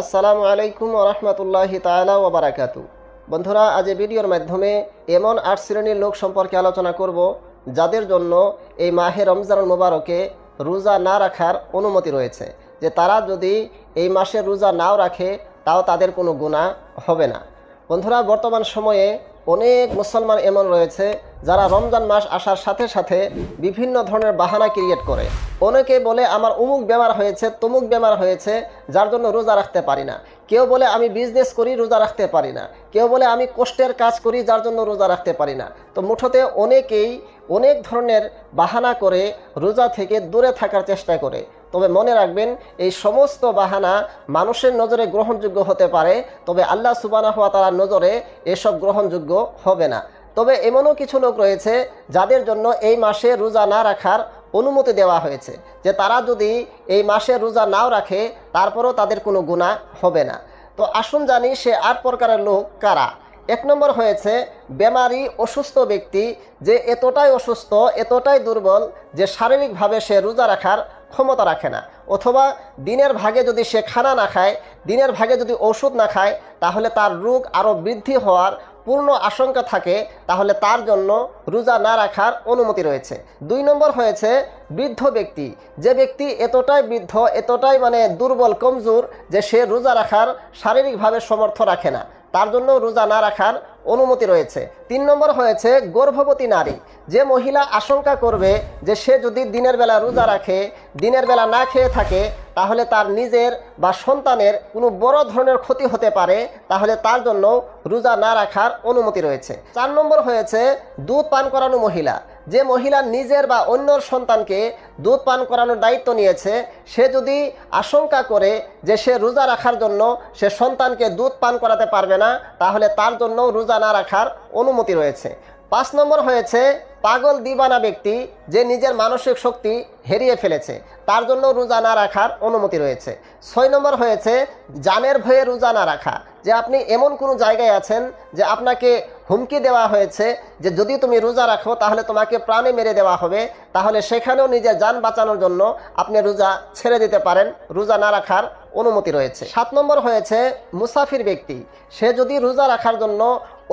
আসসালামু আলাইকুম রহমতুল্লাহি তালা ওবরাকাতু বন্ধুরা, আজ এই ভিডিওর মাধ্যমে এমন আট শ্রেণির লোক সম্পর্কে আলোচনা করব, যাদের জন্য এই মাহে রমজান মুবারকে রোজা না রাখার অনুমতি রয়েছে। যে তারা যদি এই মাসে রোজা নাও রাখে, তাও তাদের কোনো গুণা হবে না। বন্ধুরা, বর্তমান সময়ে অনেক মুসলমান এমন রয়েছে যারা রমজান মাস আসার সাথে সাথে বিভিন্ন ধরনের বাহানা ক্রিয়েট করে। অনেকে বলে, আমার অমুক বেমার হয়েছে, তমুক বেমার হয়েছে, যার জন্য রোজা রাখতে পারি না। কেউ বলে, আমি বিজনেস করি, রোজা রাখতে পারি না। কেউ বলে, আমি কষ্টের কাজ করি, যার জন্য রোজা রাখতে পারি না। তো মুঠোতে অনেকেই অনেক ধরনের বাহানা করে রোজা থেকে দূরে থাকার চেষ্টা করে। তবে মনে রাখবেন, এই সমস্ত বাহানা মানুষের নজরে গ্রহণযোগ্য হতে পারে, তবে আল্লাহ সুবানা হওয়া তার নজরে এসব গ্রহণযোগ্য হবে না। তবে এমনও কিছু লোক রয়েছে, যাদের জন্য এই মাসে রোজা না রাখার অনুমতি দেওয়া হয়েছে, যে তারা যদি এই মাসে রোজা নাও রাখে, তারপরও তাদের কোনো গুণা হবে না। তো আসুন জানি, সে আট প্রকারের লোক কারা? এক নম্বর হয়েছে, বেমারি, অসুস্থ ব্যক্তি, যে এতটাই অসুস্থ, এতটাই দুর্বল, যে শারীরিকভাবে সে রোজা রাখার ক্ষমতা রাখে না। অথবা দিনের ভাগে যদি সে খানা না খায়, দিনের ভাগে যদি ওষুধ না খায়, তাহলে তার রোগ আরও বৃদ্ধি হওয়ার পূর্ণ আশঙ্কা থাকে, তাহলে তার জন্য রোজা না রাখার অনুমতি রয়েছে। দুই নম্বর হয়েছে বৃদ্ধ ব্যক্তি। যে ব্যক্তি এতটাই বৃদ্ধ, এতটাই মানে দুর্বল, কমজোর, যে সে রোজা রাখার শারীরিকভাবে সমর্থ রাখে না। তার জন্য রোজা না রাখার অনুমতি রয়েছে। তিন নম্বর হয়েছে গর্ভবতী নারী। যে মহিলা আশঙ্কা করবে যে সে যদি দিনের বেলা রোজা রাখে, দিনের বেলা না খেয়ে থাকে, তাহলে তার নিজের বা সন্তানের কোনো বড় ধরনের ক্ষতি হতে পারে, তাহলে তার জন্য রোজা না রাখার অনুমতি রয়েছে। চার নম্বর হয়েছে দুধ পান করানো মহিলা। যে মহিলা নিজের বা অন্যর সন্তানকে দুধ পান করানোর দায়িত্ব নিয়েছে, সে যদি আশঙ্কা করে যে সে রোজা রাখার জন্য সে সন্তানকে দুধ পান করাতে পারবে না, তাহলে তার জন্য রোজা না রাখার অনুমতি রয়েছে। পাঁচ নম্বর হয়েছে, পাগল দিবানা ব্যক্তি যে নিজের মানসিক শক্তি হেরিয়ে ফেলেছে, তার জন্য রোজা না রাখার অনুমতি রয়েছে। ছয় নম্বর হয়েছে জানের ভয়ে রোজা না রাখা। যে আপনি এমন কোনো জায়গায় আছেন যে আপনাকে হুমকি দেওয়া হয়েছে যে যদি তুমি রোজা রাখো তাহলে তোমাকে প্রাণে মেরে দেওয়া হবে, তাহলে সেখানেও নিজের যান বাঁচানোর জন্য আপনি রোজা ছেড়ে দিতে পারেন, রোজা না রাখার অনুমতি রয়েছে। সাত নম্বর হয়েছে মুসাফির ব্যক্তি। সে যদি রোজা রাখার জন্য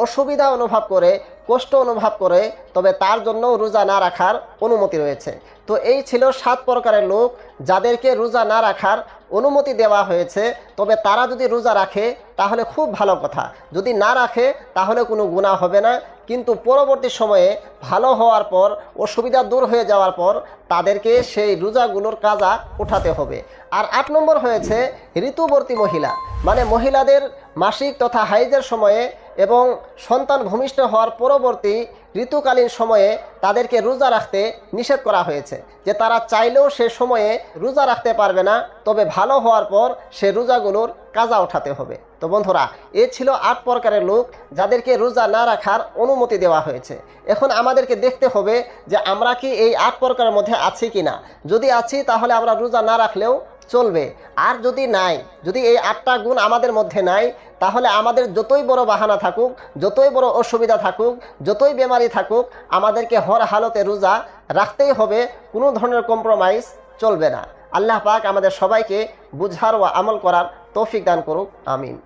অসুবিধা অনুভব করে, কষ্ট অনুভব করে, তবে তার জন্য রোজা না রাখার অনুমতি রয়েছে। তো এই ছিল সাত প্রকারের লোক যাদেরকে রোজা না রাখার অনুমতি দেওয়া হয়েছে, তবে তারা যদি রোজা রাখে, তাহলে খুব ভালো কথা। যদি না রাখে, তাহলে কোনো গুণা হবে না। কিন্তু পরবর্তী সময়ে ভালো হওয়ার পর, অসুবিধা দূর হয়ে যাওয়ার পর, তাদেরকে সেই রোজাগুলোর কাজা উঠাতে হবে। আর আট নম্বর হয়েছে ঋতুবর্তী মহিলা। মানে মহিলাদের মাসিক তথা হাইজের সময়ে এবং সন্তান ভূমিষ্ঠ হওয়ার পরবর্তী ঋতুকালীন সময়ে তাদেরকে রোজা রাখতে নিষেধ করা হয়েছে। যে তারা চাইলেও সে সময়ে রোজা রাখতে পারবে না, তবে ভালো হওয়ার পর সে রোজাগুলোর কাজা ওঠাতে হবে। তো বন্ধুরা, এ ছিল আট প্রকারের লোক যাদেরকে রোজা না রাখার অনুমতি দেওয়া হয়েছে। এখন আমাদেরকে দেখতে হবে যে আমরা কি এই আট প্রকারের মধ্যে আছি কি না যদি আছি, তাহলে আমরা রোজা না রাখলেও চলবে। আর যদি নাই, যদি এই আটটা গুণ আমাদের মধ্যে নাই, তাহলে আমাদের যতই বড় বাহানা থাকুক, যতই বড় অসুবিধা থাকুক, যতই বেমারি থাকুক, আমাদেরকে হর হালতে রোজা রাখতেই হবে, কোনো ধরনের কম্প্রোমাইজ চলবে না। আল্লাহ পাক আমাদের সবাইকে বুঝার ও আমল করার তৌফিক দান করুক, আমিন।